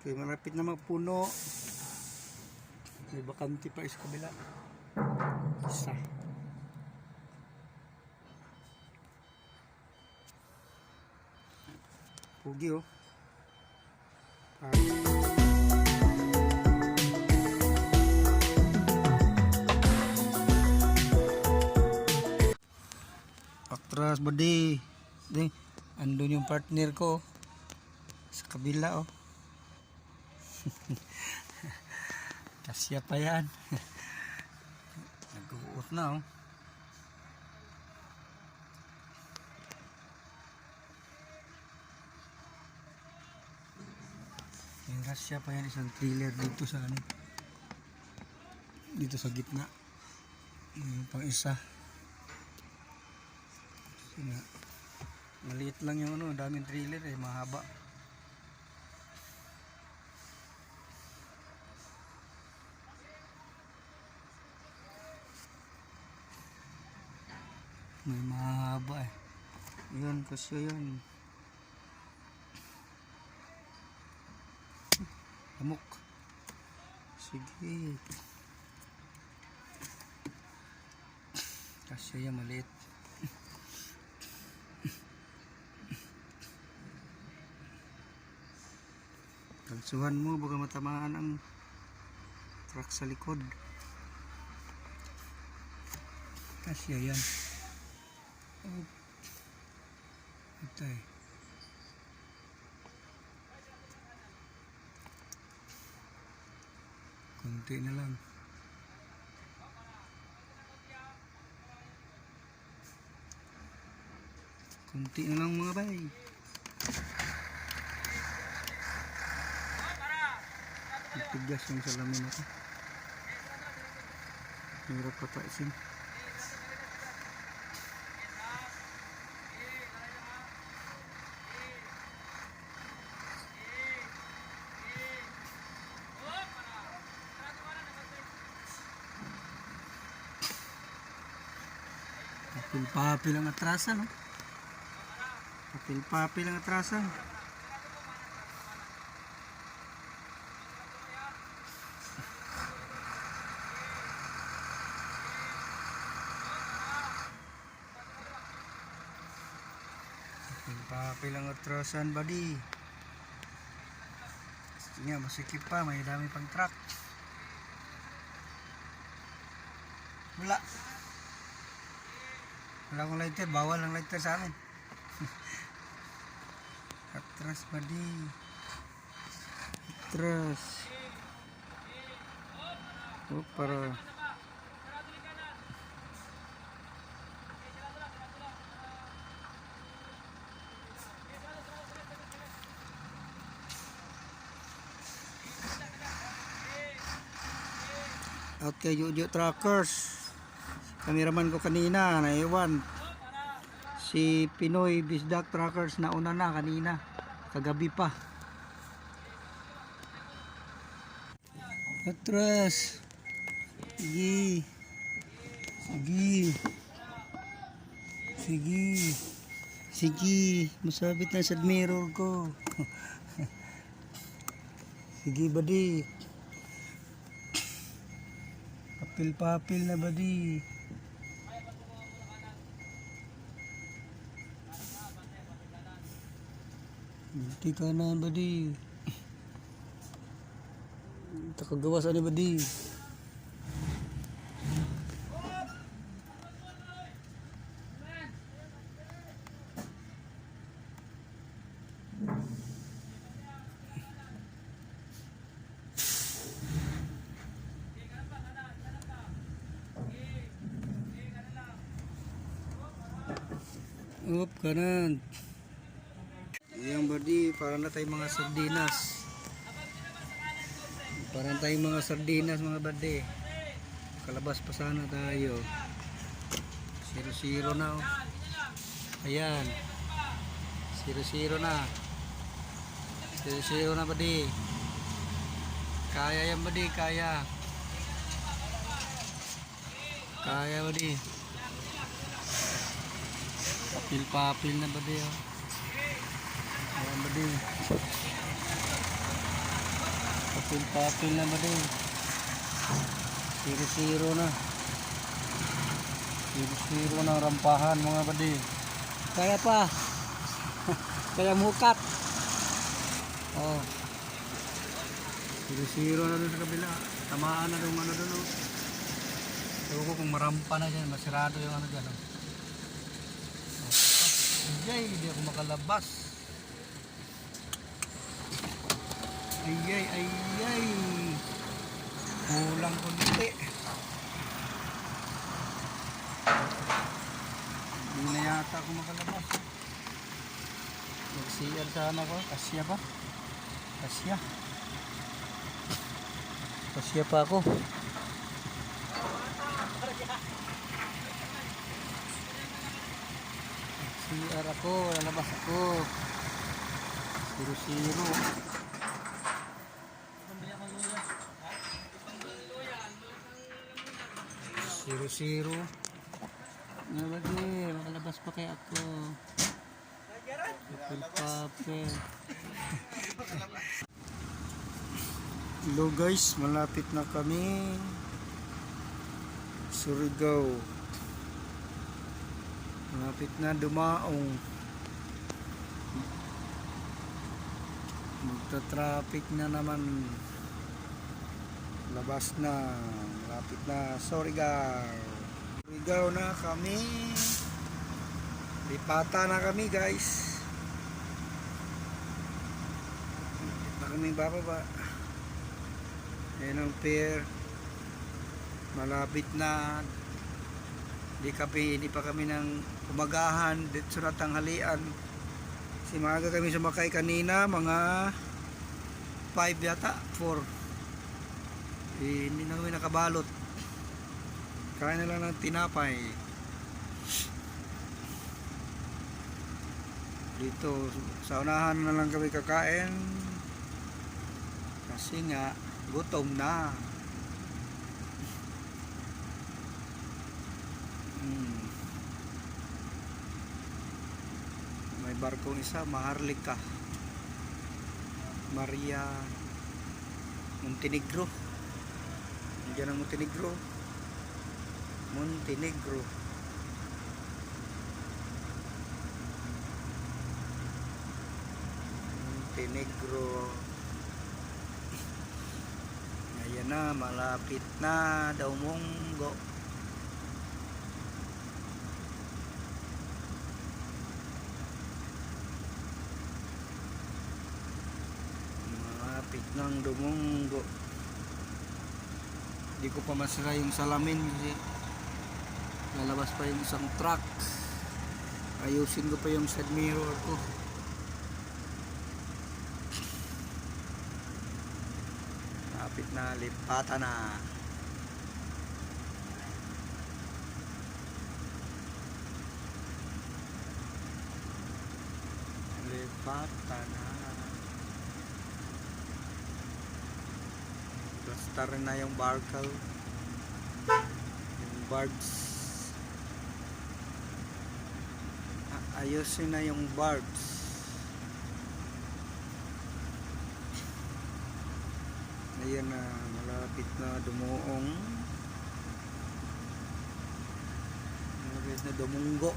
Okay, malapit na magpuno. May bakante pa sa kabila. Isa. Pugi oh. Ah. Atras body. Ding, andun yung partner ko. Sa kabila oh. Kasya pa yan. Nag-uot na oh. Yung kasya pa yan isang trailer dito sa ano. Dito sa gitna. Yung pang isa. Kasi nga, Maliit lang yung ano, daming trailer eh, mahaba. May mahaba eh. Yun, kasi yun. Amok. Sige. Kasi yan, maliit. Kalsuhan mo, baka matamaan ang truck sa likod. Kasya yan. Oh. Itay. Kunti na lang. Kunti na lang mga bay. Tigas yung salamin ako. Hirap pataisin. Papil-papil ang atrasan, no? Papil-papil ang atrasan. Papil ang atrasan, buddy. Sige masikip pa. May dami pang truck. Wala. Wala akong lighter. Bawal ang lighter sa amin. Atras, buddy. Atras. Oh, para... Out kay Jojo Truckers. Kameraman ko kanina, naiwan. Si Pinoy Bisdak Truckers na una na kanina. Kagabi pa. Atras. Sige. Sige. Sige. Sige. Masabit na sa mirror ko. Sige, buddy. Papil-papil na ba di? Ka na ba di? Takagawas ano ba di? Up, kanan. Ayan buddy, para na tayong mga sardinas. Para na tayong mga sardinas mga buddy. Kalabas pa sana tayo. Zero zero na oh. Ayan. Zero zero na. Zero zero na buddy. Kaya yan buddy, kaya. Kaya buddy. Papil-papil na ba di oh? Ayan ba di? Papil-papil na ba din? Zero-zero na. Na ang rampahan mga badi. Kaya pa. Kaya mukat. Oh. Zero-zero na doon sa kabila. Tamaan na doon ano doon. Oh. Ewan ko kung marampa na dyan. Masirado yung ano dyan. Oh. Hindi ako makalabas. Ayay, ayay. Kulang kunti. Hindi na yata ako makalabas. Mag-CR sana ko. Kasya ba? Kasya. Kasya pa ako. CR ako. Lalabas ako. Zero-zero. Zero zero. Ba di? Makalabas pa kaya ako. Papel papel. Hello guys, malapit na kami. Surigao. Malapit na dumaong. Magta-traffic na naman. Labas na. Malapit na. Surigao. Surigao na kami. Lipata na kami guys. Malapit na kami bababa. Ayan ang pier. Malapit na. Di kami, hindi pa kami ng umagahan dito sa tanghalian. Si maaga kami sumakay kanina, mga 5 yata, 4. Eh, hindi na kami nakabalot. Kain na lang ng tinapay. Dito, sa unahan na lang kami kakain. Kasi nga, gutom na. Hmm. May barkong isa, Maharlika. Maria Montenegro. Nandiyan ang Montenegro. Montenegro. Montenegro. Ayan na, malapit na daw munggo. Malapit ng dumunggo. Hindi ko pa masira yung salamin kasi lalabas pa yung isang truck. Ayusin ko pa yung side mirror ko. Malapit na lipata na. Lipata na. Basta rin na yung barkal. Yung barbs. Ayusin na yung barbs. Ayan na, malapit na dumuong. Malapit na dumunggo.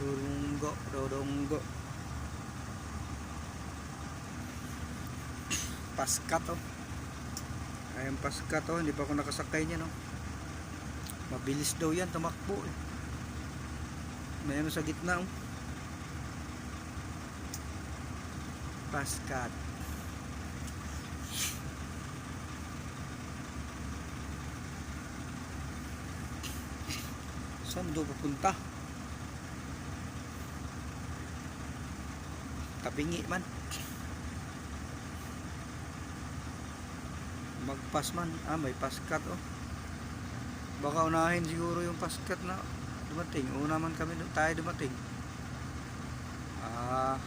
Durunggo, dodonggo. Paska to. Ayan paska to, hindi pa ako nakasakay niya no. Mabilis daw yan, tumakbo eh. May ano sa gitna oh. Paskat. Saan daw pupunta? Tabingi man. Magpas man. Ah, may paskat oh. Baka unahin siguro yung paskat na dumating. Una man kami tayo dumating. Ah.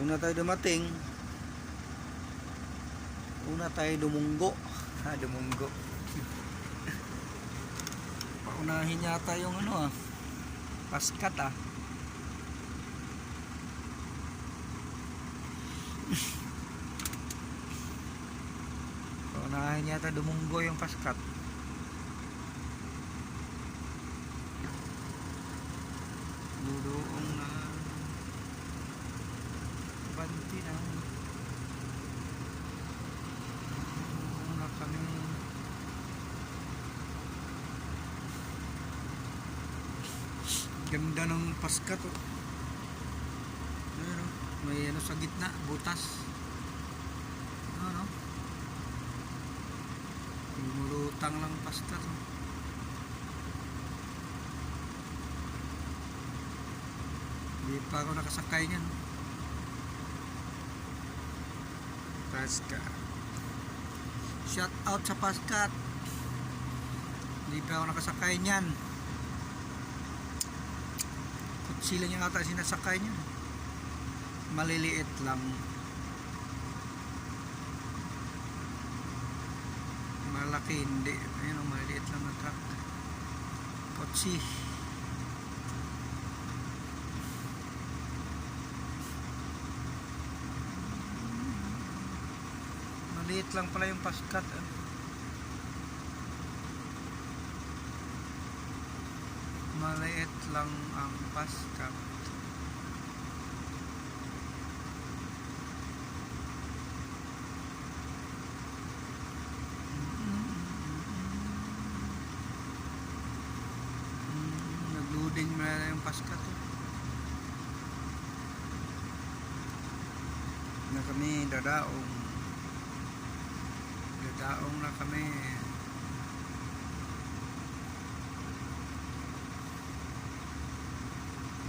Una tayo dumating. Una tayo dumunggo. Ha, dumunggo. Paunahin yata yung ano ah. Paskat ah. Paunahin yata dumunggo yung paskat. Dudoong na banti na. Na kami. Ganda ng paskat oh. Ayan, oh. May ano sa gitna, butas. Ano? Lumulutang lang paskat oh. Hindi pa ako nakasakay niyan. Paskat. Shout out sa paskat. Hindi pa ako nakasakay niyan. Kutsila niya ata sinasakay niya. Maliliit lang. Malaki hindi. Ayun, oh, maliliit lang na truck. Kotsi. Maliit lang pala yung paskat. ah. Maliit lang ang paskat. Yung paskat. eh. Na kami dadaong. Dadaong na kami.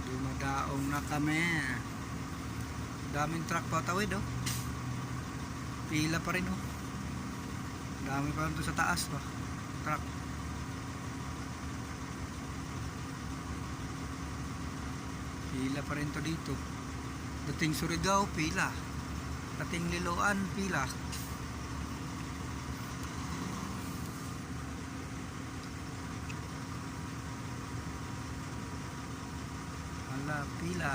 Dumadaong na kami. Daming truck patawid oh. Pila pa rin oh. Dami pa rin doon sa taas ba. Truck. Pila pa rin to dito. Dating Surigao, pila. Dating Liloan, pila. Wala, pila.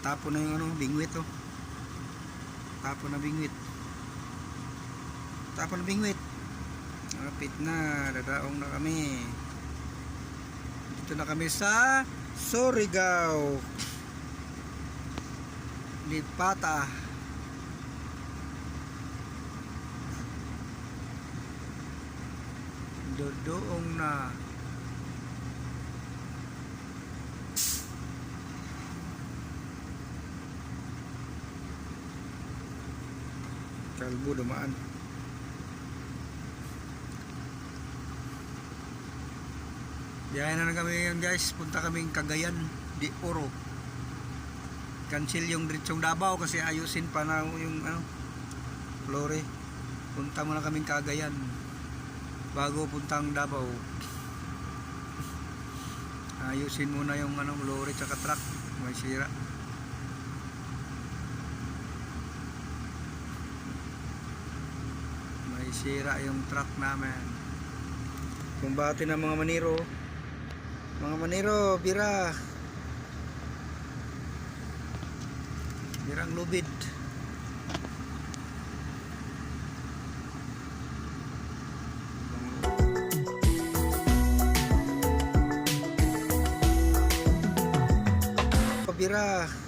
Tapo na yung ano, bingwit oh. Tapo na bingwit. Tapo na bingwit. Malapit na, dadaong na kami. Dito na kami sa Surigao. Lipata. Dodoong na. Kalbo dumaan. Biyahe na lang kami ngayon guys. Punta kaming Cagayan de Oro. Cancel yung diretsong Davao kasi ayusin pa na yung ano, Flore. Punta muna kaming Cagayan bago puntang Davao. Ayusin muna yung ano, lorry tsaka truck. May sira. May sira yung truck namin. Kumbati ng mga maniro. Mga maniro, bira. Birang lubid. Bira.